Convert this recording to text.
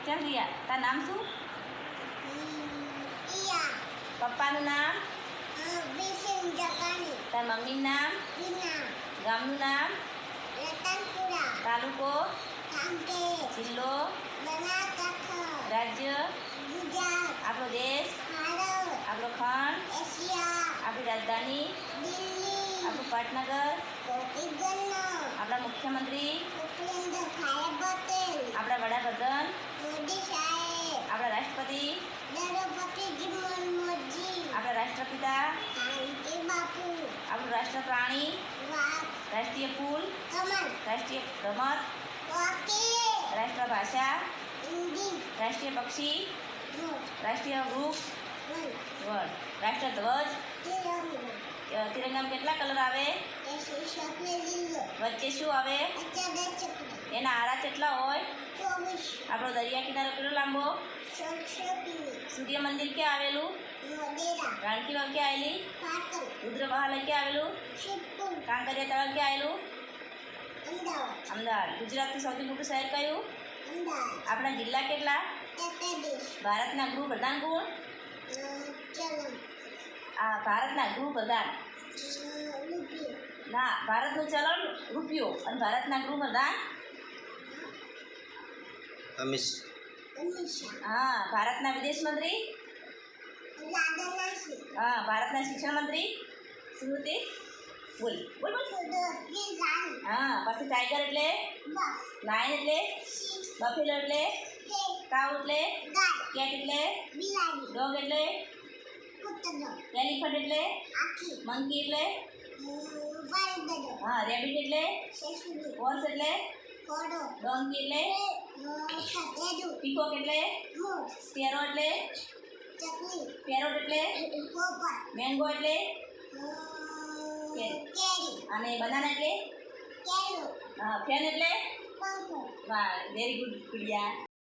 ચાલ રિયા તારું નામ શું પપ્પાનું નામ તારા મમ્મીનું નામ ગામનું નામ તાલુકો જિલ્લો રાજ્ય આપણો દેશ ભારત આપણો ખંડ એશિયા આપણી રાજધાની આપણું પાટનગર રાષ્ટ્રપતિ આપણા રાષ્ટ્રપિતા બાપુ આપણું રાષ્ટ્ર પ્રાણી રાષ્ટ્રીય ફૂલ રાષ્ટ્રીય રમત રાષ્ટ્ર ભાષા રાષ્ટ્રીય પક્ષી રાષ્ટ્રીય વૃક્ષ વડ રાષ્ટ્રધ્વજ તિરંગો તિરંગામાં કેટલા કલર આવે વચ્ચે શું આવે એના આરા કેટલા હોય આપણો દરિયા કિનારો કેટલો લાંબો? સૂર્ય મંદિર ક્યાં આવેલું? મોડેરા રાણકી વાવ ક્યાં આવેલી? રુદ્ર મહાલય ક્યાં આવેલું? કાંકરિયા તળાવ ક્યાં આવેલું? અમદાવાદ. ગુજરાતનું સૌથી મોટું શહેર કયું? આપણા જિલ્લા કેટલા? ભારતના ગૃહપ્રધાન કોણ? ચલણ આ ભારતના ગૃહપ્રધાન. રૂપિયો ના ભારતનું ચલણ રૂપિયો અને ભારતના ગૃહપ્રધાન અમિત અમીષા હા ભારતના વિદેશ મંત્રી લાદનાસી હા ભારતના શિક્ષણ મંત્રી સ્મૃતિ બોલ બોલ બોલ સુદર્શી લાલ હા પછી ટાઈગર એટલે બસ લાયન એટલે શી બફેલો એટલે કે કાઉ એટલે ગાય કેટ એટલે બિલાડી ડોગ એટલે કૂતરો એલિફન્ટ એટલે આખી મંકી એટલે વાલદડો હા રેબિટ એટલે સેસુડી હોર્સ એટલે ઘોડો ડોંકી એટલે? પીકોક એટલે સ્પેરો એટલે? પેરોટ એટલે? મેંગો એટલે? અને બનાના એટલે? હા ફેન એટલે? વાહ વેરી ગુડ ગુડિયા